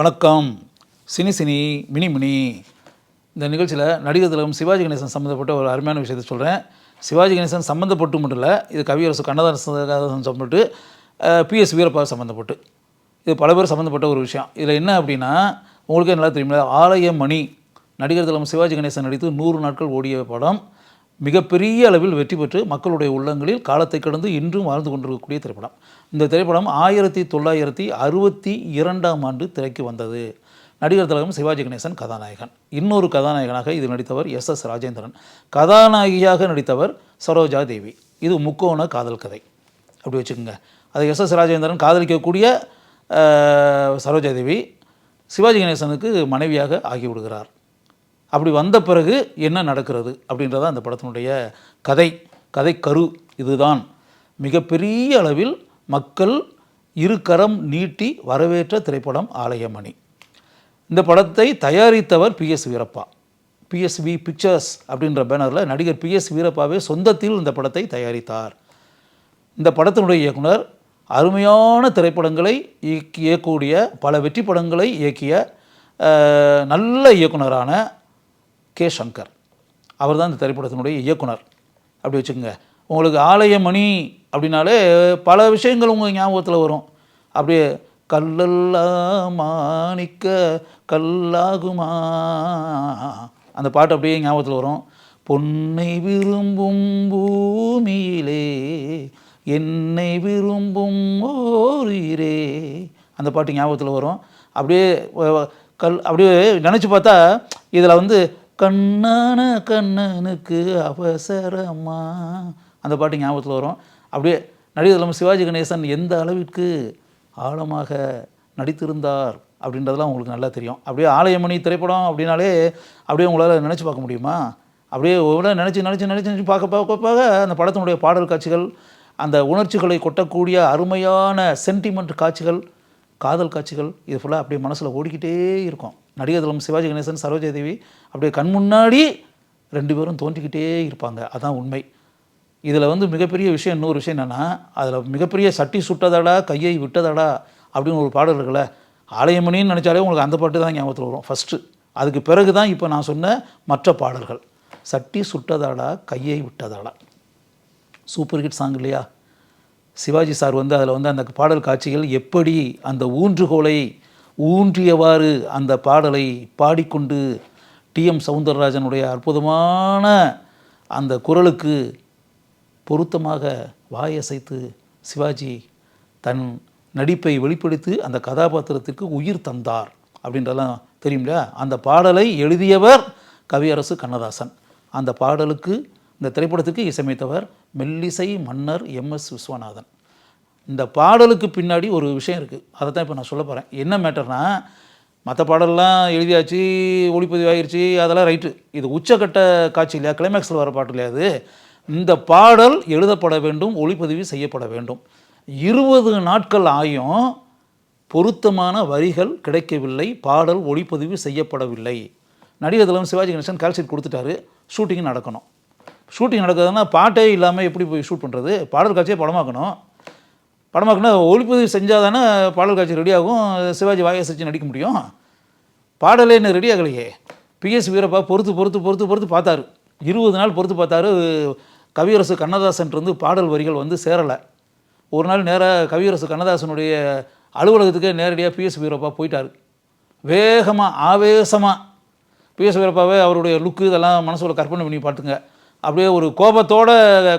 வணக்கம். Cine cine mini mini. இந்த நிகழ்ச்சியில் நடிகர் திலகம் சிவாஜி கணேசன் சம்மந்தப்பட்ட ஒரு அருமையான விஷயத்தை சொல்கிறேன் சிவாஜி கணேசன் சம்மந்தப்பட்டு மட்டும் இல்லை இது கவியரசு கண்ணதாசன் சம்மந்தப்பட்டு பிஎஸ் வீரப்பா சம்மந்தப்பட்டு இது பல பேர் சம்மந்தப்பட்ட ஒரு விஷயம். இதில் என்ன அப்படின்னா உங்களுக்கே நல்லா தெரியுமில்ல ஆலய மணி நடிகர் திலகம் சிவாஜி கணேசன் நடித்து நூறு நாட்கள் ஓடிய படம். மிகப்பெரிய அளவில் வெற்றி பெற்று மக்களுடைய உள்ளங்களில் காலத்தை கடந்து இன்றும் வாழ்ந்து கொண்டிருக்கக்கூடிய திரைப்படம். இந்த திரைப்படம் ஆயிரத்தி தொள்ளாயிரத்தி அறுபத்தி இரண்டாம் ஆண்டு திரைக்கு வந்தது. நடிகர் திலகம் சிவாஜி கணேசன் கதாநாயகன். இன்னொரு கதாநாயகனாக இதில் நடித்தவர் எஸ் எஸ் ராஜேந்திரன். கதாநாயகியாக நடித்தவர் சரோஜா தேவி. இது முக்கோண காதல் கதை. அப்படி வச்சுக்கோங்க. அது எஸ் எஸ் ராஜேந்திரன் காதலிக்கக்கூடிய சரோஜா தேவி சிவாஜி கணேசனுக்கு மனைவியாக ஆகிவிடுகிறார். அப்படி வந்த பிறகு என்ன நடக்கிறது அப்படின்றத அந்த படத்தினுடைய கதை. கதை கரு இதுதான். மிகப்பெரிய அளவில் மக்கள் இரு கரம் நீட்டி வரவேற்ற திரைப்படம் ஆலயமணி. இந்த படத்தை தயாரித்தவர் பிஎஸ் வீரப்பா. பிஎஸ்வி பிக்சர்ஸ் அப்படின்ற பேனரில் நடிகர் பிஎஸ் வீரப்பாவே சொந்தத்தில் இந்த படத்தை தயாரித்தார். இந்த படத்தினுடைய இயக்குனர் அருமையான திரைப்படங்களை இயக்கி இயக்கக்கூடிய பல வெற்றி படங்களை இயக்கிய நல்ல இயக்குனரான கே சங்கர். அவர் தான் இந்த திரைப்படத்தினுடைய இயக்குனர். அப்படி வச்சுக்கோங்க. உங்களுக்கு ஆலயமணி அப்படின்னாலே பல விஷயங்கள் உங்கள் ஞாபகத்தில் வரும். அப்படியே கல்லெல்லாம் மாணிக்க கல்லாகுமா? அந்த பாட்டு அப்படியே ஞாபகத்தில் வரும். பொன்னை விரும்பும் பூமியிலே என்னை விரும்பும் ஓரிரே. அந்த பாட்டு ஞாபகத்தில் வரும். அப்படியே கல் அப்படியே நினச்சி பார்த்தா இதில் வந்து கண்ணான கண்ணனுக்கு அவசரமா. அந்த பாட்டு ஞாபகத்தில் வரும். அப்படியே நடிகர் திலகம் சிவாஜி கணேசன் எந்த அளவிற்கு ஆழமாக நடித்திருந்தார் அப்படின்றதெல்லாம் உங்களுக்கு நல்லா தெரியும். அப்படியே ஆலயமணி திரைப்படம் அப்படின்னாலே அப்படியே உங்களால் நினச்சி பார்க்க முடியுமா? அப்படியே ஒவ்வொரு நினச்சி நினச்சி நினச்சி நினச்சி பார்க்க பார்க்க பார்க்க அந்த படத்தினுடைய பாடல் காட்சிகள் அந்த உணர்ச்சிகளை கொட்டக்கூடிய அருமையான சென்டிமெண்ட் காட்சிகள் காதல் காட்சிகள் இது ஃபுல்லாக அப்படியே மனசில் ஓடிக்கிட்டே இருக்கும். நடிகர் சிவாஜி கணேசன் சரோஜா தேவி அப்படியே கண் முன்னாடி ரெண்டு பேரும் தோன்றிக்கிட்டே இருப்பாங்க. அதான் உண்மை. இதில் வந்து மிகப்பெரிய விஷயம் இன்னொரு விஷயம் என்னென்னா அதில் மிகப்பெரிய சட்டி சுட்டதடா கையை விட்டதடா அப்படின்னு ஒரு பாடல் இருக்குல்ல ஆலயமணின்னு நினச்சாலே உங்களுக்கு அந்த பாட்டு தான் ஞாபகத்தில் வரும். ஃபஸ்ட்டு அதுக்கு பிறகு தான் இப்போ நான் சொன்ன மற்ற பாடல்கள். சட்டி சுட்டதாடா கையை விட்டதாடா. சூப்பர் ஹிட் சாங் இல்லையா? சிவாஜி சார் வந்து அதில் வந்து அந்த பாடல் காட்சிகள் எப்படி அந்த ஊன்றுகோலை ஊன்றியவாறு அந்த பாடலை பாடிக்கொண்டு டிஎம் சவுந்தரராஜனுடைய அற்புதமான அந்த குரலுக்கு பொருத்தமாக வாயசைத்து சிவாஜி தன் நடிப்பை வெளிப்படுத்தி அந்த கதாபாத்திரத்திற்கு உயிர் தந்தார் அப்படின்றலாம் தெரியும் இல்லையா? அந்த பாடலை எழுதியவர் கவியரசு கண்ணதாசன். அந்த பாடலுக்கு இந்த திரைப்படத்துக்கு இசையமைத்தவர் மெல்லிசை மன்னர் எம்எஸ் விஸ்வநாதன். இந்த பாடலுக்கு பின்னாடி ஒரு விஷயம் இருக்குது அதை தான் இப்போ நான் சொல்ல போகிறேன் என்ன மேட்டர்னா மற்ற பாடல்லாம் எழுதியாச்சு ஒளிப்பதிவாயிருச்சு அதெல்லாம் ரைட்டு. இது உச்சக்கட்ட காட்சி இல்லையா? கிளைமேக்ஸில் வர பாட்டு இல்லையா அது? இந்த பாடல் எழுதப்பட வேண்டும் ஒளிப்பதிவு செய்யப்பட வேண்டும். இருபது நாட்கள் ஆயும் பொருத்தமான வரிகள் கிடைக்கவில்லை பாடல் ஒளிப்பதிவு செய்யப்படவில்லை. நடிகர் தலைவர் சிவாஜி கணேசன் கால்ஷீட் கொடுத்துட்டாரு ஷூட்டிங் நடக்கணும். ஷூட்டிங் நடக்குதுன்னா பாட்டே இல்லாமல் எப்படி போய் ஷூட் பண்ணுறது பாடல் காட்சியை படமாக்கணும். படமாக்குன்னா ஒளிப்பதிவு செஞ்சால் தானே பாடல் காட்சி ரெடியாகும் சிவாஜி வாயை செஞ்சு நடிக்க முடியும். பாடலே இன்னும் ரெடி ஆகலையே. பிஎஸ் வீரப்பா பொறுத்து பொறுத்து பொறுத்து பொறுத்து பார்த்தாரு. இருபது நாள் பொறுத்து பார்த்தாரு. கவியரசு கண்ணதாசன் இருந்து பாடல் வரிகள் வந்து சேரலை. ஒரு நாள் நேராக கவியரசு கண்ணதாசனுடைய அலுவலகத்துக்கே நேரடியாக பிஎஸ் வீரப்பா போயிட்டார். வேகமாக ஆவேசமாக பிஎஸ் வீரப்பாவே அவருடைய லுக்கு இதெல்லாம் மனசுல கற்பனை பண்ணி பார்த்துங்க. அப்படியே ஒரு கோபத்தோட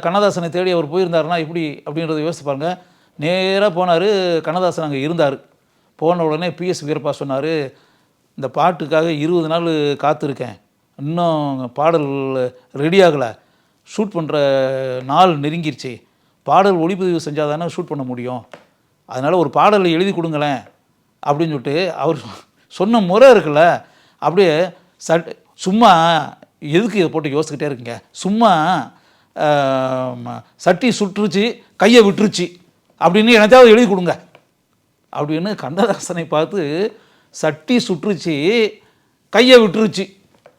கண்ணதாசனை தேடி அவர் போயிருந்தாருன்னா எப்படி அப்படின்றத யோசிச்சு பாருங்கள் நேராக போனார் கண்ணதாசன் அங்கே இருந்தார். போன உடனே பிஎஸ் வீரப்பா சொன்னார் இந்த பாட்டுக்காக இருபது நாள் காத்திருக்கேன். இன்னும் பாடல் ரெடி ஆகலை. ஷூட் பண்ணுற நாள் நெருங்கிருச்சு. பாடல் ஒளிப்பதிவு செஞ்சால் தானே ஷூட் பண்ண முடியும். அதனால் ஒரு பாடலை எழுதி கொடுங்களேன். அப்படின்னு சொல்லிட்டு அவர் சொன்ன முறை இருக்குல்ல அப்படியே சட் சும்மா எதுக்கு இதை போட்டு யோசிச்சுக்கிட்டே இருக்கீங்க? சும்மா சட்டி சுட்டுருச்சு கையை விட்டுருச்சு. அப்படின்னு எனக்காவது எழுதி கொடுங்க. அப்படின்னு கண்ணதாசனை பார்த்து சட்டி சுற்றுச்சு கையை விட்டுருச்சு.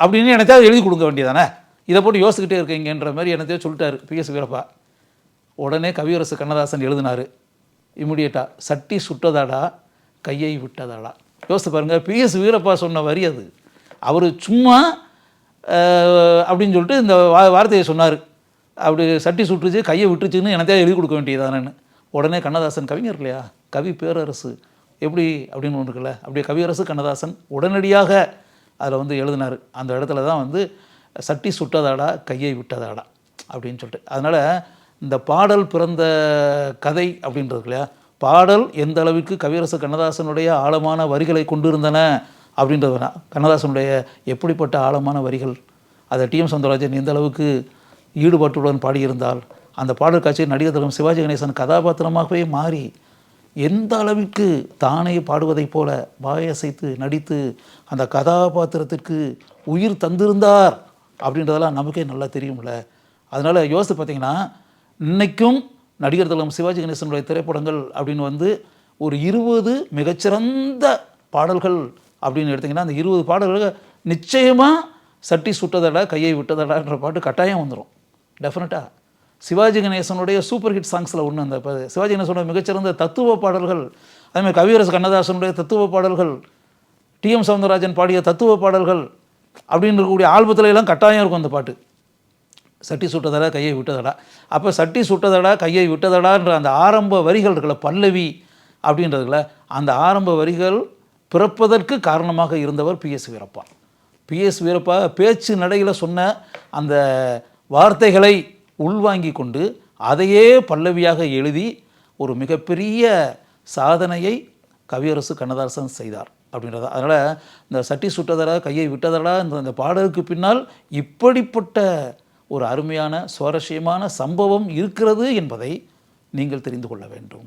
அப்படின்னு எனக்காவது எழுதி கொடுக்க வேண்டியதானே? இதை போட்டு யோசிச்சுக்கிட்டே இருக்கீங்கன்ற மாதிரி எனத்தையோ சொல்லிட்டாரு பிஎஸ் வீரப்பா. உடனே கவியரசு கண்ணதாசன் எழுதினார். இமிடியேட்டாக சட்டி சுட்டதாடா கையை விட்டதாடா. யோசித்து பாருங்கள் பிஎஸ் வீரப்பா சொன்ன வரி அது. அவர் சும்மா அப்படின்னு சொல்லிட்டு இந்த வார்த்தையை சொன்னார். அப்படி சட்டி சுட்டுச்சு கையை விட்டுச்சுன்னு எனத்தையாக எழுதி கொடுக்க வேண்டியதானு உடனே கண்ணதாசன் கவிஞர் இல்லையா கவி பேரரசு. எப்படி? அப்படின்னு ஒன்று இருக்குல்ல. அப்படியே கவியரசு கண்ணதாசன் உடனடியாக அதில் வந்து எழுதினார். அந்த இடத்துல தான் வந்து சட்டி சுட்டதாடா கையை விட்டதாடா அப்படின்னு சொல்லிட்டு. அதனால் இந்த பாடல் பிறந்த கதை அப்படின்றது இல்லையா பாடல் எந்த அளவுக்கு கவியரசு கண்ணதாசனுடைய ஆழமான வரிகளை கொண்டிருந்தன அப்படின்றது கண்ணதாசனுடைய எப்படிப்பட்ட ஆழமான வரிகள்? அதை டிஎம் சௌந்தரராஜன் எந்த அளவுக்கு ஈடுபாட்டுடன் பாடியிருந்தால் அந்த பாடல் காட்சியில் நடிகர் திலகம் சிவாஜி கணேசன் கதாபாத்திரமாகவே மாறி எந்த அளவிற்கு தானே பாடுவதைப் போல வாயசைத்து நடித்து அந்த கதாபாத்திரத்திற்கு உயிர் தந்திருந்தார் அப்படின்றதெல்லாம் நமக்கே நல்லா தெரியும்ல. அதனால் யோசித்து பார்த்தீங்கன்னா இன்றைக்கும் நடிகர் திலகம் சிவாஜி கணேசனுடைய திரைப்படங்கள் அப்படின்னு வந்து ஒரு இருபது மிகச்சிறந்த பாடல்கள் அப்படின்னு எடுத்திங்கன்னா அந்த இருபது பாடல்கள் நிச்சயமாக சட்டி சுட்டதடா கையை விட்டதடான்ற பாட்டு கட்டாயம் வந்துடும் டெஃபினட்டாக சிவாஜி கணேசனுடைய சூப்பர் ஹிட் சாங்ஸில் ஒன்று அந்த இப்போ சிவாஜி கணேசனுடைய மிகச்சிறந்த தத்துவ பாடல்கள் அதேமாதிரி கவியரசு கண்ணதாசனுடைய தத்துவ பாடல்கள் டிஎம் சவுந்தரராஜன் பாடிய தத்துவ பாடல்கள் அப்படின்னு இருக்கக்கூடிய ஆல்பத்துல எல்லாம் கட்டாயம் இருக்கும் அந்த பாட்டு. சட்டி சுட்டதடா கையை விட்டதடா. அப்போ சட்டி சுட்டதடா கையை விட்டதடான்ற அந்த ஆரம்ப வரிகள் இருக்குல்ல பல்லவி அப்படின்றதுல அந்த ஆரம்ப வரிகள் பிறப்பதற்கு காரணமாக இருந்தவர் பிஎஸ் வீரப்பா. பிஎஸ் வீரப்பா பேச்சு நடையில் சொன்ன அந்த வார்த்தைகளை உள்வாங்கி கொண்டு அதையே பல்லவியாக எழுதி ஒரு மிகப்பெரிய சாதனையை கவியரசு கண்ணதாசன் செய்தார் அப்படின்றத. அதனால் இந்த சட்டி சுட்டதடா கையை விட்டதடா இந்த அந்த பாடலுக்கு பின்னால் இப்படிப்பட்ட ஒரு அருமையான சுவாரஸ்யமான சம்பவம் இருக்கிறது என்பதை நீங்கள் தெரிந்து கொள்ள வேண்டும்.